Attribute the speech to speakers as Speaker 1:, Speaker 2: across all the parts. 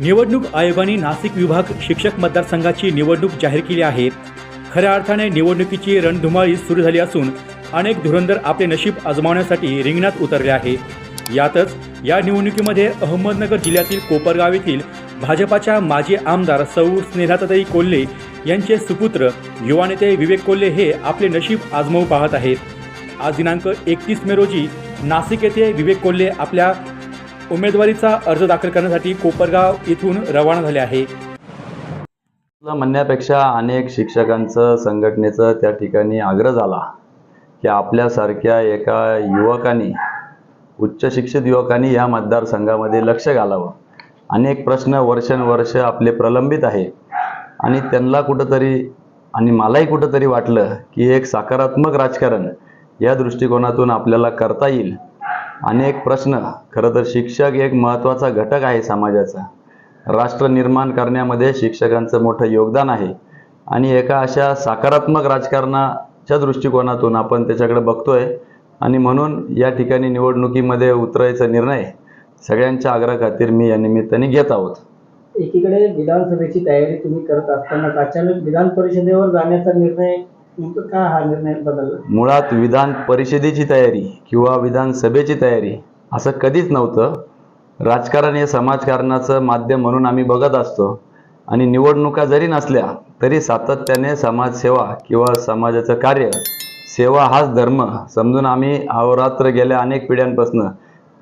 Speaker 1: निवडणूक आयोगाने नाशिक विभाग शिक्षक मतदारसंघाची निवडणूक जाहीर केली आहे. खऱ्या अर्थाने निवडणुकीची रणधुमाळी सुरू झाली असून अनेक धुरंधर आपले नशीब आजमावण्यासाठी रिंगणात उतरले आहे. यातच या निवडणुकीमध्ये अहमदनगर जिल्ह्यातील कोपरगाव येथील भाजपाच्या माजी आमदार सौ स्नेहाताई कोल्हे यांचे सुपुत्र युवा नेते विवेक कोल्हे हे आपले नशीब आजमावू पाहत आहेत. आज दिनांक एकतीस मे रोजी नाशिक येथे विवेक कोल्हे आपल्या उमेदवारीचा अर्ज दाखल करण्यासाठी कोपरगाव इथून रवाना झाले आहे.
Speaker 2: म्हणण्यापेक्षा अनेक शिक्षकांचं संघटनेचं त्या ठिकाणी आग्रह झाला की आपल्यासारख्या एका युवकांनी उच्च शिक्षित युवकांनी या मतदारसंघामध्ये लक्ष घालावं. अनेक प्रश्न वर्षानुवर्ष आपले प्रलंबित आहे आणि त्यांना कुठंतरी आणि मलाही कुठंतरी वाटलं की एक सकारात्मक राजकारण या दृष्टिकोनातून आपल्याला करता येईल. अनेक प्रश्न. खरं तर शिक्षक एक महत्त्वाचा घटक आहे समाजाचा. राष्ट्र निर्माण करण्यामध्ये शिक्षकांचं मोठं योगदान आहे. आणि एका अशा सकारात्मक राजकारणाच्या दृष्टिकोनातून आपण त्याच्याकडे बघतोय. आणि म्हणून या ठिकाणी निवडणुकीमध्ये उतरायचा निर्णय सगळ्यांच्या आग्रह खातीर मी या निमित्ताने घेत आहोत.
Speaker 3: एकीकडे विधानसभेची तयारी तुम्ही करत असताना अचानक विधान परिषदेवर जाण्याचा निर्णय का हा निर्णय बदलला?
Speaker 2: मुळात विधान परिषदेची तयारी किंवा विधानसभेची तयारी असं कधीच नव्हतं. राजकारण हे समाजकारणाचं माध्यम म्हणून आम्ही बघत असतो. आणि निवडणुका जरी नसल्या तरी सातत्याने समाजसेवा किंवा समाजाचं कार्य सेवा हाच धर्म समजून आम्ही अहोरात्र गेल्या अनेक पिढ्यांपासून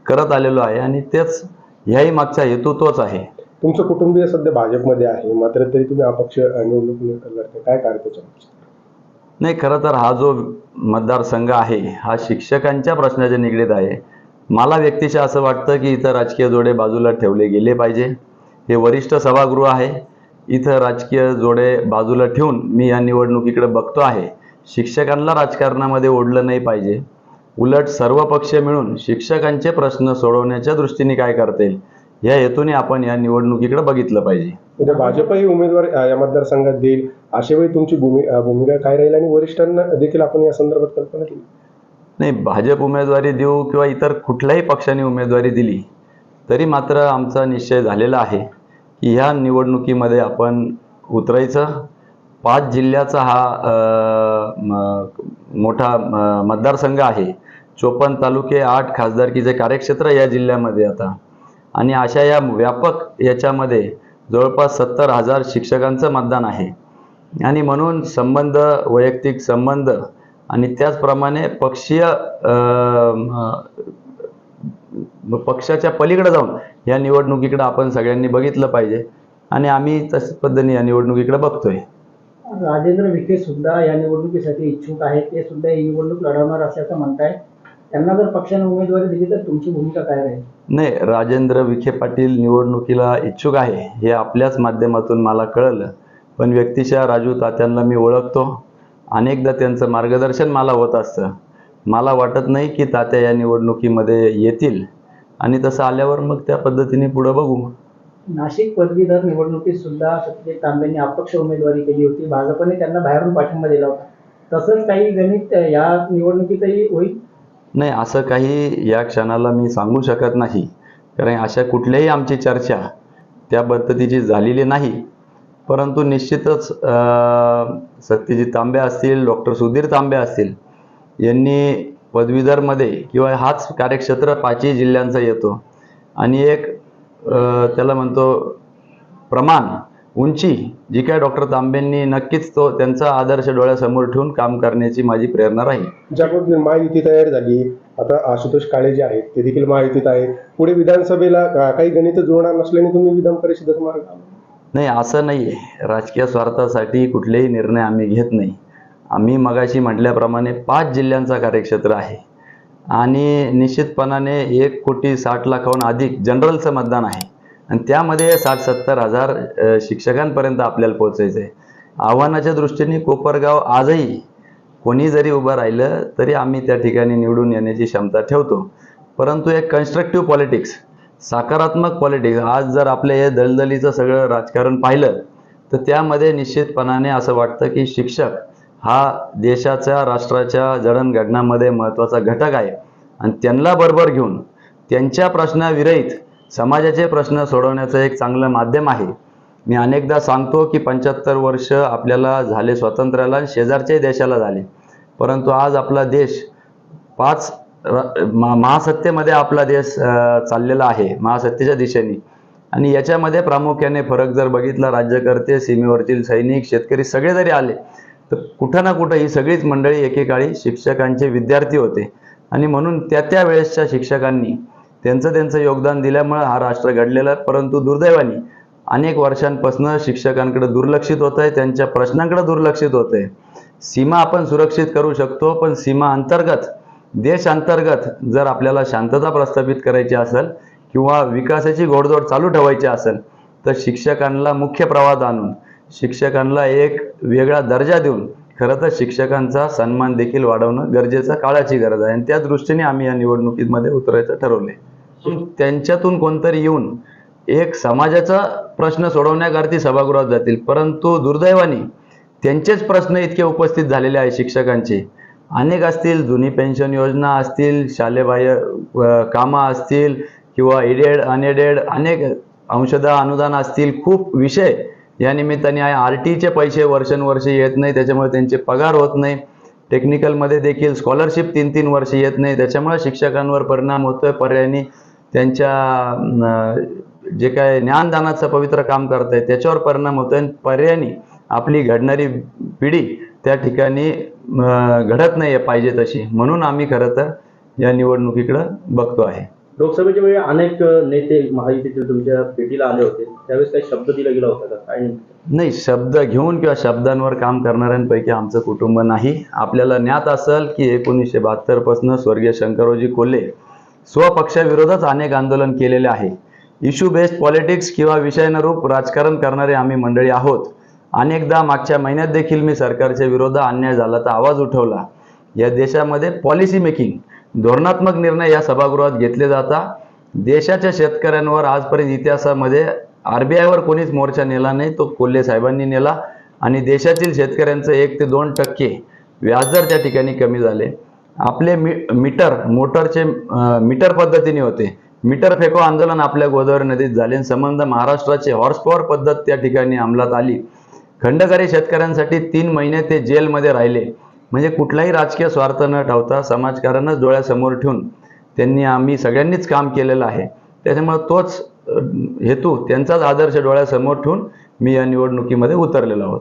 Speaker 2: करत आलेलो आहे आणि तेच ह्याही मागचा हेतू तोच आहे.
Speaker 4: तुमचं कुटुंबीय सध्या भाजपमध्ये आहे मात्र तरी तुम्ही अपक्ष निवडणूक लढते. काय कार्य त्याच्या
Speaker 2: नाही खरं तर हा जो मतदारसंघ आहे हा शिक्षकांच्या प्रश्नाच्या निगडीत आहे. मला व्यक्तिशः असं वाटतं की इथं राजकीय जोडे बाजूला ठेवले गेले पाहिजे. हे वरिष्ठ सभागृह आहे. इथं राजकीय जोडे बाजूला ठेवून मी या निवडणुकीकडे बघतो आहे. शिक्षकांना राजकारणामध्ये ओढलं नाही पाहिजे. उलट सर्व पक्ष मिळून शिक्षकांचे प्रश्न सोडवण्याच्या दृष्टीने काय करता येईल? या हेतूने आपण या निवडणुकीकडे बघितलं पाहिजे.
Speaker 4: म्हणजे भाजपही उमेदवार या मतदारसंघात देईल. अशा वेळी तुमची भूमिका काय राहील आणि वरिष्ठांना देखील आपण या संदर्भात कल्पना केली?
Speaker 2: नाही भाजप उमेदवारी देऊ किंवा इतर कुठल्याही पक्षाने उमेदवारी दिली तरी मात्र आमचा निश्चय झालेला आहे की ह्या निवडणुकीमध्ये आपण उतरायचं. पाच जिल्ह्याचा हा मोठा मतदारसंघ आहे. चोपन्न तालुके आठ खासदारकीचे कार्यक्षेत्र या जिल्ह्यामध्ये आता. आणि अशा या व्यापक याच्यामध्ये जवळपास सत्तर हजार शिक्षकांचं मतदान आहे. आणि म्हणून संबंध वैयक्तिक संबंध आणि त्याचप्रमाणे पक्षीय पक्षाच्या पलीकडे जाऊन या निवडणुकीकडे आपण सगळ्यांनी बघितलं पाहिजे. आणि आम्ही तशाच पद्धतीने या निवडणुकीकडे बघतोय.
Speaker 3: राजेंद्र विखे सुद्धा या निवडणुकीसाठी इच्छुक आहेत. ते सुद्धा ही निवडणूक लढवणार असल्याचं म्हणताय त्यांना जर पक्षाने उमेदवारी दिली तर तुमची भूमिका काय राहील?
Speaker 2: नाही राजेंद्र विखे पाटील निवडणुकीला इच्छुक आहे हे आपल्याच माध्यमातून मला कळलं. पण व्यक्तिशः राजू तात्यांना मी ओळखतो. अनेकदा त्यांचं मार्गदर्शन मला होत असतं. मला वाटत नाही की तात्या या निवडणुकीमध्ये येतील. आणि तसं आल्यावर मग त्या पद्धतीने पुढं बघू.
Speaker 3: नाशिक पदवीधर निवडणुकीत सुद्धा सत्यजित तांबेंनी अपक्ष उमेदवारी केली होती. भाजपने त्यांना बाहेरून पाठिंबा दिला होता. तसंच काही गणित या निवडणुकीतही होईल.
Speaker 2: नाही असं काही या क्षणाला मी सांगू शकत नाही. कारण अशा कुठल्याही आमची चर्चा त्या पद्धतीची झालेली नाही. परंतु निश्चितच सत्यजित तांबे असतील डॉक्टर सुधीर तांबे असतील यांनी पदवीधरमध्ये किंवा हाच कार्यक्षेत्र पाचही जिल्ह्यांचा येतो. आणि एक त्याला म्हणतो प्रमाण उंची जी काय डॉक्टर तांबेंनी नक्कीच तो त्यांचा आदर्श डोळ्यासमोर ठेवून काम करण्याची माझी प्रेरणा राहील.
Speaker 4: ज्या पद्धतीने महायुती तयार झाली आता आशुतोष काळे जे आहेत ते देखील महायुतीत आहेत. पुढे विधानसभेला काही गणित जुळणार नसल्याने तुम्ही विधान परिषदेचा मार्ग
Speaker 2: नाही असं नाही आहे राजकीय स्वार्थासाठी कुठलेही निर्णय आम्ही घेत नाही. आम्ही मगाशी म्हटल्याप्रमाणे पाच जिल्ह्यांचा कार्यक्षेत्र आहे. आणि निश्चितपणाने एक कोटी साठ लाखाहून अधिक जनरलचं मतदान आहे. आणि त्यामध्ये साठ सत्तर हजार शिक्षकांपर्यंत आपल्याला पोचायचं आहे आव्हानाच्या दृष्टीने कोपरगाव आजही कोणी जरी उभं राहिलं तरी आम्ही त्या ठिकाणी निवडून येण्याची क्षमता ठेवतो. परंतु एक कन्स्ट्रक्टिव्ह पॉलिटिक्स सकारात्मक पॉलिटिक्स आज जर आपल्या हे दलदलीचं सगळं राजकारण पाहिलं तर त्यामध्ये निश्चितपणाने असं वाटतं की शिक्षक हा देशाच्या राष्ट्राच्या जडणघडणामध्ये महत्त्वाचा घटक आहे. आणि त्यांना बरोबर घेऊन त्यांच्या प्रश्नाविरहित समाजाचे प्रश्न सोडवण्याचं एक चांगलं माध्यम आहे. मी अनेकदा सांगतो की पंच्याहत्तर वर्ष आपल्याला झाले स्वातंत्र्याला शेजारच्याही देशाला झाले. परंतु आज आपला देश पाच मा- महासत्तेमध्ये आपला देश चाललेला आहे महासत्तेच्या दिशेने. आणि याच्यामध्ये प्रामुख्याने फरक जर बघितला राज्यकर्ते सीमेवरतील सैनिक शेतकरी सगळे जरी आले तर कुठं ना कुठं ही सगळीच मंडळी एकेकाळी शिक्षकांचे विद्यार्थी होते. आणि म्हणून त्या त्या वेळेसच्या शिक्षकांनी त्यांचं त्यांचं योगदान दिल्यामुळं हा राष्ट्र घडलेला आहे. परंतु दुर्दैवाने अनेक वर्षांपासून शिक्षकांकडे दुर्लक्षित होत आहे त्यांच्या प्रश्नांकडे दुर्लक्षित होत आहे. सीमा आपण सुरक्षित करू शकतो पण सीमा अंतर्गत देश अंतर्गत जर आपल्याला शांतता प्रस्थापित करायची असेल किंवा विकासाची घोडदौड चालू ठेवायची असेल तर शिक्षकांना मुख्य प्रवाहात आणून शिक्षकांना एक वेगळा दर्जा देऊन खरं तर शिक्षकांचा सन्मान देखील वाढवणं गरजेचं काळाची गरज आहे. आणि त्या दृष्टीने आम्ही या निवडणुकीमध्ये उतरायचं ठरवले त्यांच्यातून कोणतरी येऊन एक समाजाचा प्रश्न सोडवण्याकरती सभागृहात जातील. परंतु दुर्दैवाने त्यांचेच प्रश्न इतके उपस्थित झालेले आहे शिक्षकांचे. अनेक असतील जुनी पेन्शन योजना असतील शालेबाह्य कामं असतील किंवा एडेड अनएडेड अनेक अंशदा अनुदान असतील. खूप विषय या निमित्ताने आहे. आर टीचे पैसे वर्षानुवर्षे येत नाही त्याच्यामुळे त्यांचे पगार होत नाही. टेक्निकलमध्ये देखील स्कॉलरशिप तीन तीन वर्ष येत नाही. त्याच्यामुळे शिक्षकांवर परिणाम होतोय. पर्यायाने त्यांच्या जे काय ज्ञानदानाचं पवित्र काम करत आहे त्याच्यावर परिणाम होतोय आणि पर्यायाने आपली घडणारी पिढी त्या ठिकाणी घडत नाही पाहिजे तशी. म्हणून आम्ही खरं तर या निवडणुकीकडं बघतो आहे.
Speaker 5: लोकसभेच्या वेळी अनेक नेते महायुतीतील तुमच्या भेटीला आले होते. त्यावेळेस काही शब्द दिला गेला होता का?
Speaker 2: नाही शब्द घेऊन किंवा शब्दांवर काम करणाऱ्यांपैकी आमचं कुटुंब नाही. आपल्याला ज्ञात असेल की एकोणीसशे बहात्तरपासून स्वर्गीय शंकररावजी कोल्हे स्वपक्षाविरोधात अनेक आंदोलन केलेले आहे. इश्यू बेस्ड पॉलिटिक्स किंवा विषयानुरूप राजकारण करणारे आम्ही मंडळी आहोत. अनेकदा मागच्या महिन्यात देखील मी सरकारच्या विरोधात अन्याय झाला तर आवाज उठवला. या देशामध्ये पॉलिसी मेकिंग धोरणात्मक निर्णय या सभागृहात घेतले जातात देशाच्या शेतकऱ्यांवर आजपर्यंत इतिहासामध्ये आरबीआयवर कोणीच मोर्चा नेला नाही तो कोल्हे साहेबांनी नेला. आणि देशातील शेतकऱ्यांचं एक ते दोन टक्के व्याजदर त्या ठिकाणी कमी झाले. आपले मी मीटर मोटरचे मीटर पद्धतीने होते. मीटर फेको आंदोलन आपल्या गोदावरी नदीत झाले संबंध महाराष्ट्राचे हॉर्स पॉवर पद्धत त्या ठिकाणी अंमलात आली. खंडकारी शेतकऱ्यांसाठी तीन महिने ते जेलमध्ये राहिले. म्हणजे कुठलाही राजकीय स्वार्थ न ठेवता समाजकारणच डोळ्यासमोर ठेवून त्यांनी आम्ही सगळ्यांनीच काम केलेलं आहे. त्याच्यामुळे तोच हेतू त्यांचाच आदर्श डोळ्यासमोर ठेवून मी या निवडणुकीमध्ये उतरलेलो आहोत.